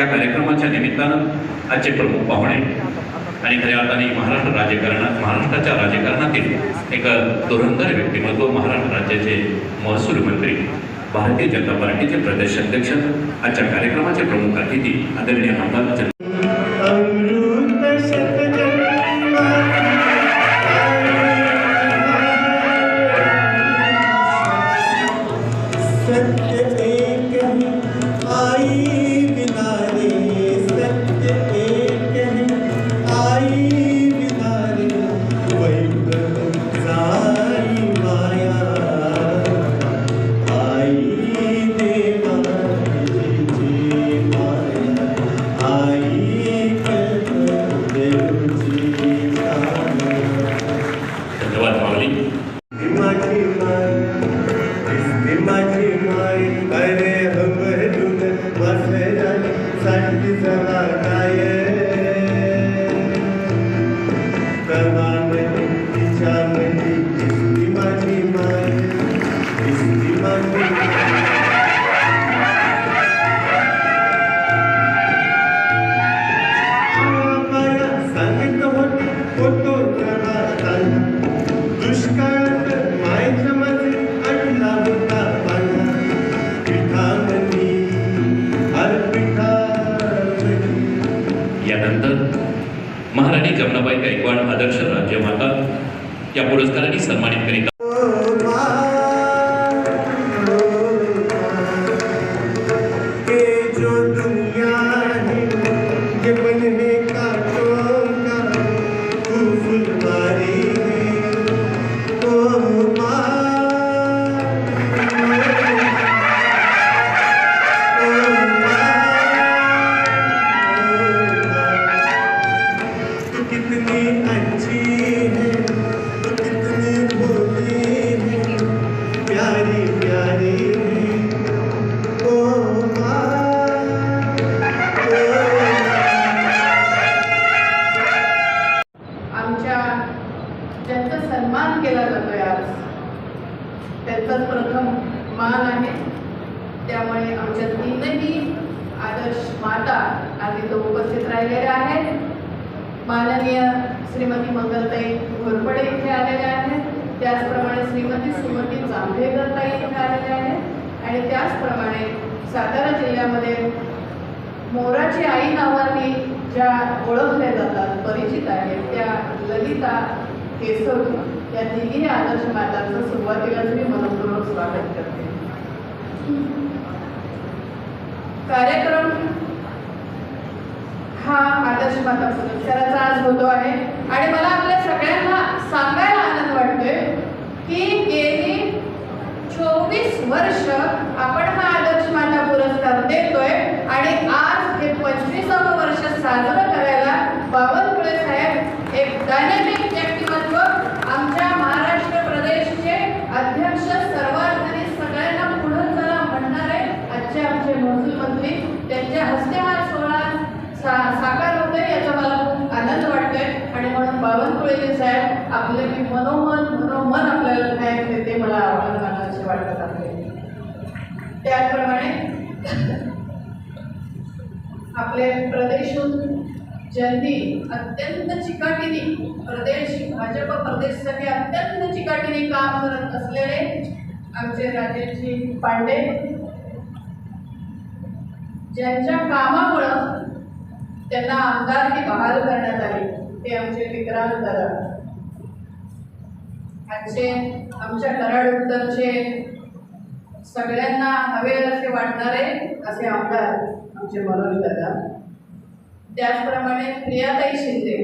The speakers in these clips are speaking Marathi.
त्या कार्यक्रमाच्या निमित्तानं आजचे प्रमुख पाहुणे आणि खऱ्या अर्थाने महाराष्ट्र राजकारणात महाराष्ट्राच्या राजकारणातील एक धुरंधर व्यक्तिमत्व महाराष्ट्र राज्याचे महसूल मंत्री भारतीय जनता पार्टीचे प्रदेश अध्यक्ष आजच्या कार्यक्रमाचे प्रमुख अतिथी आदरणीय आमदार Sarvanaya महाराणी जमनाबाई गायकवाड आदर्श राज्यमाता या पुरस्काराने सन्मानित करीत सन्मान केला जातोय आज. त्यांचाच प्रथम मान आहे. त्यामुळे आमच्या तीनही आदर्श माता आज इथं उपस्थित राहिलेल्या आहेत. माननीय श्रीमती मंगलताई घोरपडे इथे आलेल्या आहेत. त्याचप्रमाणे श्रीमती सुमती जांभेकरताई इथे आलेल्या आहेत. आणि त्याचप्रमाणे सातारा जिल्ह्यामध्ये मोराची आई नावाने ज्या ओळखल्या जातात परिचित आहेत त्या ललिता केसवडी या तिघी आदर्श मातांचं सुरुवातीलाच मी मनपूर्वक स्वागत करते. कार्यक्रम हा आदर्श माता पुरस्काराचा आज होतो आहे. आणि मला आपल्या सगळ्यांना सांगायला आनंद वाटतोय की गेली चोवीस वर्ष आपण हा आदर्श माता पुरस्कार देतोय. आणि आज हे पंचवीसावं वर्ष साजरं करायला बावनकुळे साहेब एक डायनॅमिक व्यक्तिमत्व आमच्या महाराष्ट्र प्रदेशचे अध्यक्ष सर्वाधिकारी सगळ्यांना पुढं चला म्हणणारे आजचे आमचे महसूल मंत्री त्यांच्या हस्ते हा सोहळा सा साकार होतोय याचा मला खूप आनंद वाटतोय आणि साहेब आपले मी मनोमन मनोमन आपल्याला काय ते- ते मला आव्हान असे वाटत आहे त्याचप्रमाणे आपले प्रदेशून ज्यांनी अत्यंत चिकाटीने प्रदेश भाजप प्रदेशसाठी अत्यंत चिकाटीने काम करत असलेले आमचे राजेशजी पांडे ज्यांच्या कामामुळं त्यांना आमदारकी बहाल करण्यात आली. ते आमचे विक्रांत कराड आजचे आमच्या कराड उत्तरचे सगळ्यांना हवे असे वाटणारे असे आमदार आमचे मनोज दादा. त्याचप्रमाणे प्रियाताई शिंदे.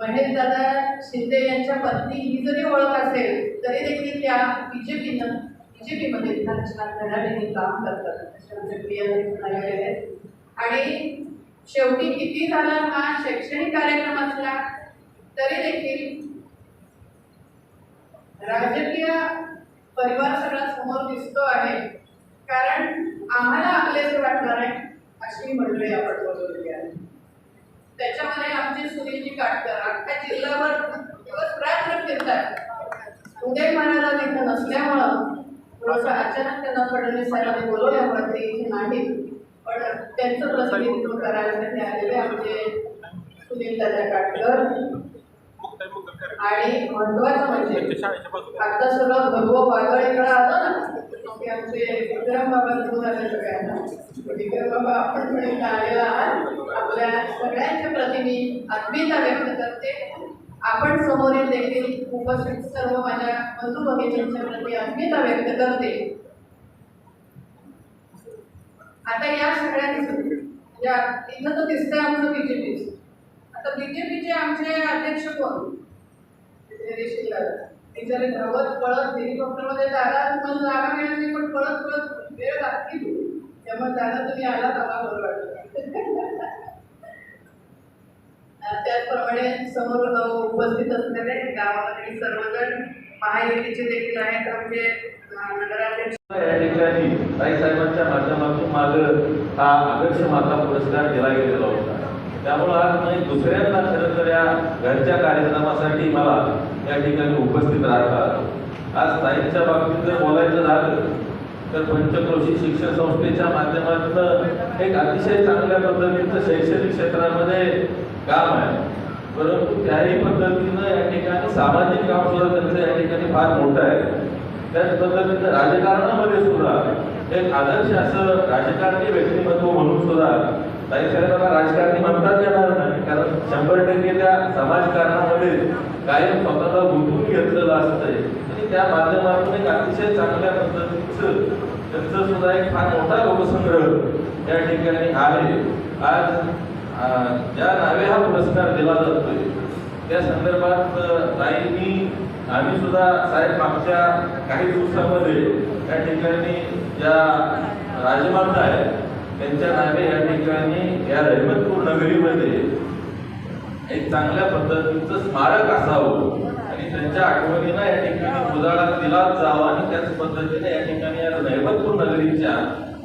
महेश दादा शिंदे यांच्या पत्नी ही जरी ओळख असेल तरी देखील त्या बीजेपीनं बीजेपीमध्ये छान छान धडाडीने काम करतात. असे आमचे प्रियाताई पण आहेत. आणि शेवटी किती झाला हा शैक्षणिक कार्यक्रम असला तरी देखील राजकीय परिवार सगळा समोर दिसतो आहे. कारण आम्हाला आपलेच वाटणार आहे अशी मंडळी आपण बोलवलेली आहे. त्याच्यामध्ये आमचे सुनीलजी काटकर अख्ख्या जिल्ह्याभर दिवस रात्र फिरतात. उदय महाराज इथं नसल्यामुळं थोडंसं अचानक त्यांना फडणवीस साहेबांनी बोलवल्यामुळे ते इथे नाही पण त्यांचं प्रतिनिधित्व करायसाठी आलेले आमचे सुनील दादा काटकर. आणि महत्वाचं म्हणजे आता सगळं भगवं वादळ इकडं आलं ना. की आमचे विक्रम बाबा निघून आले सगळ्यांना. विक्रम बाबा आपण पण इथं आलेला आहात. आपल्या सगळ्यांचे प्रतिनिधी आत्मीयता व्यक्त करते आपण समोरील देखील उपस्थित सर्व माझ्या बंधू भगिनींच्या प्रती आत्मीयता व्यक्त करते आता या सगळ्यांनी या इथं तर दिसतंय आमचं बीजेपी आता बीजेपीचे आमचे अध्यक्ष कोण? मी जरी धावत पळत हेलिकॉप्टरमध्ये जागा तुम्हाला जागा मिळत नाही पण पळत पळत वेळ लागतील त्यामुळे दादा तुम्ही आला मला बरं वाटलं. त्याचप्रमाणे समोर उपस्थित असलेले गावामधील सर्वजण महायुतीचे देखील आहेत आमचे. या ठिकाणी ताईसाहेबांच्या माध्यमातून माग हा आदर्श माता पुरस्कार दिला गेलेला होता. त्यामुळं आज मी दुसऱ्यांदा खरं तर या घरच्या कार्यक्रमासाठी मला या ठिकाणी उपस्थित राहतात आज ताईंच्या बाबतीत जर बोलायचं झालं तर पंचक्रोशी शिक्षण संस्थेच्या माध्यमातून एक अतिशय चांगल्या पद्धतीचं शैक्षणिक क्षेत्रामध्ये काम आहे. परंतु त्याही पद्धतीनं या ठिकाणी सामाजिक काम सुद्धा त्यांचं या ठिकाणी फार मोठं आहे. त्याच पद्धतीनं राजकारणामध्ये सुद्धा एक आदर्श असं राजकारणी व्यक्तिमत्व म्हणून सुद्धा ताईसाहेबांना राजकारणी म्हणतात येणार नाही. कारण शंभर टक्के त्या समाजकारणामध्ये कायम स्वतःला गुंतून घेतलेलं असतंय. आणि त्या माध्यमातून एक अतिशय चांगल्या पद्धतीचं त्यांचं सुद्धा एक फार मोठा लोकसंग्रह त्या ठिकाणी आहे. आज ज्या नावे हा पुरस्कार दिला जातोय त्या संदर्भात ताईंनी आम्ही सुद्धा साहेब मागच्या काही दिवसामध्ये या ठिकाणी ज्या राजमाता आहेत त्यांच्या नावे या ठिकाणी या रहिमतपूर नगरीमध्ये एक चांगल्या पद्धतीचं स्मारक असावं आणि त्यांच्या आठवणींना या ठिकाणी उजाळा दिला जावा आणि त्याच पद्धतीने या ठिकाणी या रहिमतपूर नगरीच्या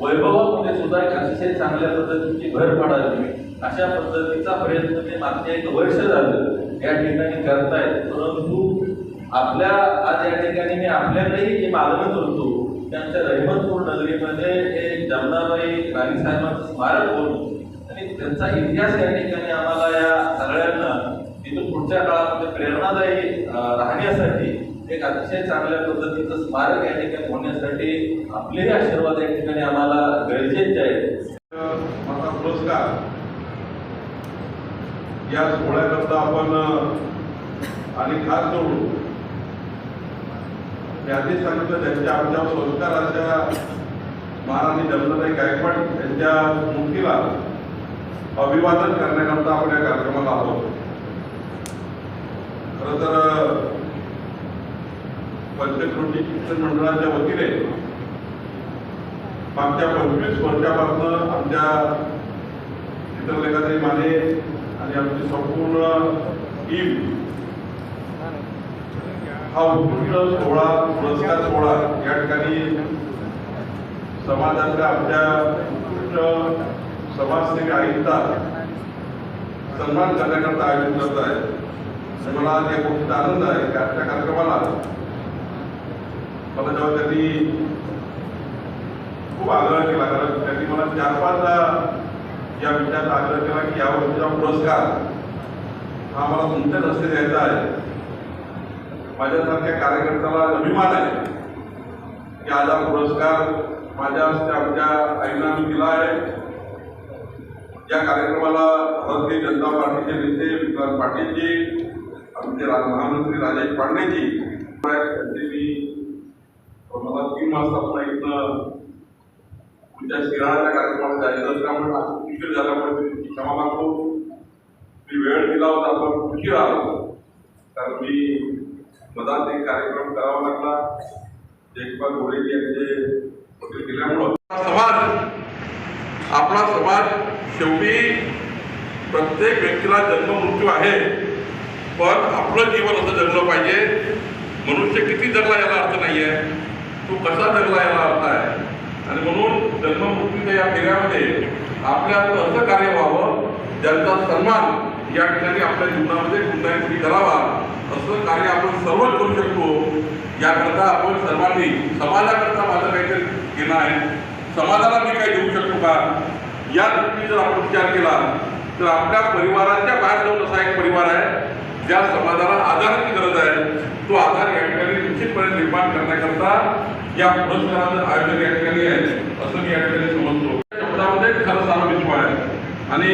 वैभवामध्ये सुद्धा एक अतिशय चांगल्या पद्धतीची भर पडावी. अशा पद्धतीचा प्रयत्न ते मागच्या एक वर्ष झालं या ठिकाणी करतायत. परंतु आपल्या आज या ठिकाणी मी आपल्याकडेही जी मागणं करतो त्यांच्या रहिमतपूर नगरीमध्ये हे जमनाबाई राणी साहेबांचं स्मारक होऊन आणि त्यांचा इतिहास या ठिकाणी आम्हाला या सगळ्यांना तिथून पुढच्या काळामध्ये प्रेरणादायी राहण्यासाठी एक अतिशय चांगल्या पद्धतीचं स्मारक या ठिकाणी होण्यासाठी आपलेही आशीर्वाद या ठिकाणी आम्हाला गरजेचे आहेत. माझा पुरस्कार. या सोहळ्याकरता आपण आणि खास करून मी आधीच सांगितलं त्यांच्या आमच्या संस्कार अशा महाराणी जमनाबाई गायकवाड यांच्या मूर्तीला अभिवादन करण्याकरता आपण या कार्यक्रमाला आलो खरं तर पंचकृती शिक्षण मंडळाच्या वतीने मागच्या पंचवीस वर्षापासून आमच्या चित्रलेखाताई माने आणि आमची संपूर्ण टीम हा उत्कृष्ट सोहळा पुरस्कार सोहळा या ठिकाणी समाजातल्या आमच्या उत्कृष्ट समाजसेवी आयुक्ता सन्मान करण्याकरता आयोजित करत आहे मला त्या गोष्टीचा आनंद आहे की आजच्या कार्यक्रमाला मला जेव्हा त्यांनी खूप आग्रह केला कारण त्यांनी मला चार पाचदा या विषयाचा आग्रह केला की या वर्षीचा पुरस्कार हा मला तुमच्याच हस्ते द्यायचा आहे. माझ्यासारख्या कार्यकर्त्याला अभिमान आहे. की आज हा पुरस्कार माझ्या हस्ते आमच्या आईना मी दिला आहे. या कार्यक्रमाला भारतीय जनता पार्टीचे नेते विक्रांत पाटीलजी आमचे महामंत्री राजेश पांडेजी त्यांचे मी मला तीन वाजता इथं इथनं तुमच्या शिराळ्याच्या कार्यक्रमात जायचं असल्यामुळे उशीर झाल्यामुळे मी तुमची क्षमा मागतो. मी वेळ दिला होता पण उशीर आलो कारण मी मधात एक कार्यक्रम करावा लागला. जयपाल घोडेजी यांचे वकील केल्यामुळं समाज आपला समाज शेवटी प्रत्येक व्यक्तीला जन्म मृत्यू आहे पण आपलं जीवन असं जगलं पाहिजे. मनुष्य किती जगला याला अर्थ नाही आहे तो कसा जगला याला अर्थ आहे? आणि म्हणून जन्म मृत्यूच्या या फेऱ्यामध्ये आपल्याला असं कार्य व्हावं ज्यांचा सन्मान या ठिकाणी आपल्या जीवनामध्ये कुठल्याही कुठे करावा असं कार्य आपण सर्वच करू शकतो. याकरता आपण सर्वांनी समाजाकरता माझं काहीतरी केलं आहे. समाजाला मी काही देऊ शकतो का? या दृष्टीने जर आपण विचार केला तर आपल्या परिवाराच्या बाहेर जाऊन असा एक परिवार आहे ज्या समाजाला आधाराची गरज आहे. तो आधार या ठिकाणी निश्चितपणे निर्माण करण्याकरता या पुरस्काराचं आयोजन या ठिकाणी आहे असं मी या ठिकाणी समजतो. शब्दामध्ये खरं सारा विश्व आहे. आणि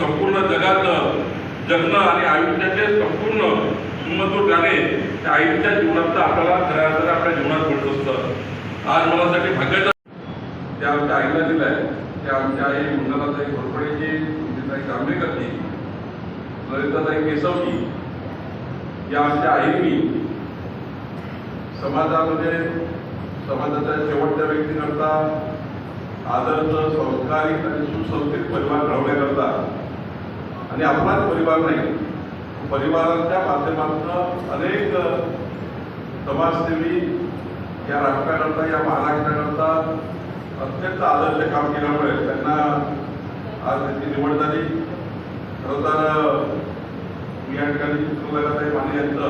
संपूर्ण जगात जगणं आणि आयुष्याचे संपूर्ण सुमधूर गाणे त्या आईच्या जीवनात तर आपल्याला खऱ्या अर्थाने आपल्या जीवनात मिळत असतं. आज मुलासाठी भाग्याचं त्या आमच्या आईला दिलाय. त्या आमच्या आई मंगलाताई घोरपडेची ताई जांभेकरची ललिताताई केसवची या आमच्या आईंनी समाजामध्ये समाजाच्या शेवटच्या व्यक्तीकरता आदर्श संस्कारित आणि सुसंस्कृत परिवार घडवण्याकरता आणि आपलाच परिवार नाही. परिवाराच्या माध्यमातून अनेक समाजसेवी या राष्ट्राकरता या महाराष्ट्राकरता अत्यंत आदर्श काम केल्यामुळे त्यांना आज त्यांची निवड झाली. खरंतर मी या ठिकाणी चित्रलेखाताई माने यांचं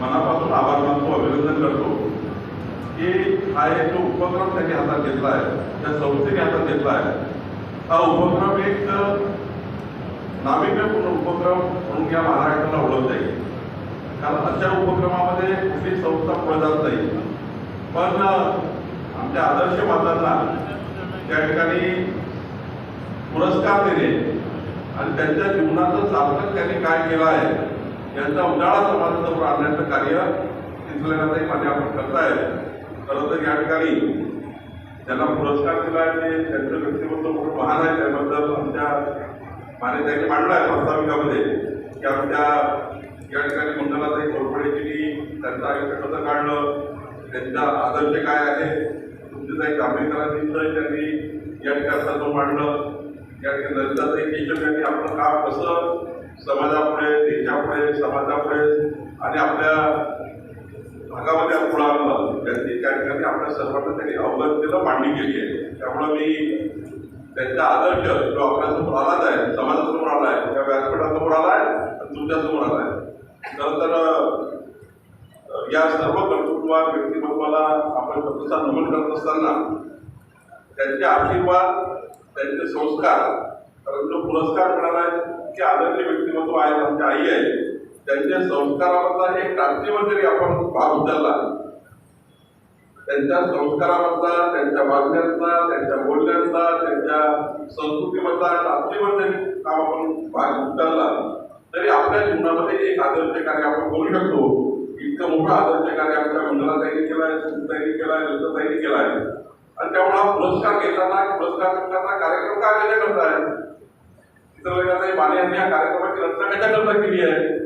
मनापासून आभार मानतो अभिनंदन करतो की हा एक जो उपक्रम त्यांनी हातात घेतला आहे. त्या संस्थेने हातात घेतला आहे. हा उपक्रम एक नाविन्यपूर्ण उपक्रम म्हणून या महाराष्ट्राला ओळखता येईल कारण अशा उपक्रमामध्ये कुठली संस्था पुढे जात नाही. पण आमच्या आदर्श मातांना त्या ठिकाणी पुरस्कार देणे आणि त्यांच्या जीवनाचं सार्थक त्यांनी काय केलं आहे यांचा उजाळा समाजासमोर आणण्याचं कार्य चित्रलेखाताई माने आपण करताय खरं तर या ठिकाणी त्यांना पुरस्कार दिला आहे ते त्यांचं व्यक्तिमत्व खूप महान आहे त्याबद्दल आमच्या माने त्यांनी मांडलं आहे प्रस्ताविकामध्ये. की आमच्या या ठिकाणी मंगलाताई घोरपडेजींनी त्यांचं आयुष्य कसं काढलं त्यांचा आदर्श काय आहे तुमच्याताई जांभेकरांनी त्यांनी या ठिकाणी तत्व मांडलं या ठिकाणी ललिताताई केशव यांनी आपलं काम कसं समाजापुढे देशापुढे समाजापुढे आणि आपल्या भागामध्ये पुढं आणलं. त्यांनी त्या ठिकाणी आपल्या सर्वांना त्यांनी अवगत केलं मांडणी केली आहे. त्यामुळं मी त्यांचा आदर्श जो आपल्यासमोर आलाच आहे. समाजासमोर आला आहे त्या व्यासपीठासमोर आला आहे आणि तुमच्यासमोर आला आहे खरं तर या सर्व कर्तृत्वात व्यक्तिमत्वाला आपण प्रतिसाद नमन करत असताना त्यांचे आशीर्वाद त्यांचे संस्कार कारण जो पुरस्कार मिळाला आहे की आदरणीय व्यक्तिमत्व आहे आमच्या आई आहे. त्यांच्या संस्कारामधला एक क्रांतीमध्ये आपण भाग उचलला. त्यांच्या संस्कारामधला त्यांच्या वागण्यातला त्यांच्या बोलण्यातला त्यांच्या संस्कृतीमधला क्रांतीमध्ये काम आपण भाग उचलला तरी आपल्या जीवनामध्ये एक आदर्श कार्य आपण करू शकतो. इतकं मोठं आदर्श कार्य आमच्या मंडळाताईने केलं आहे संस्थाईने केलं आहे ललिताताईने केलं आहे आणि त्यामुळे हा पुरस्कार घेताना पुरस्कार करताना कार्यक्रम का कशा करताय चित्रलेखाताई माने यांनी या कार्यक्रमाची रचना कशा करता केली आहे.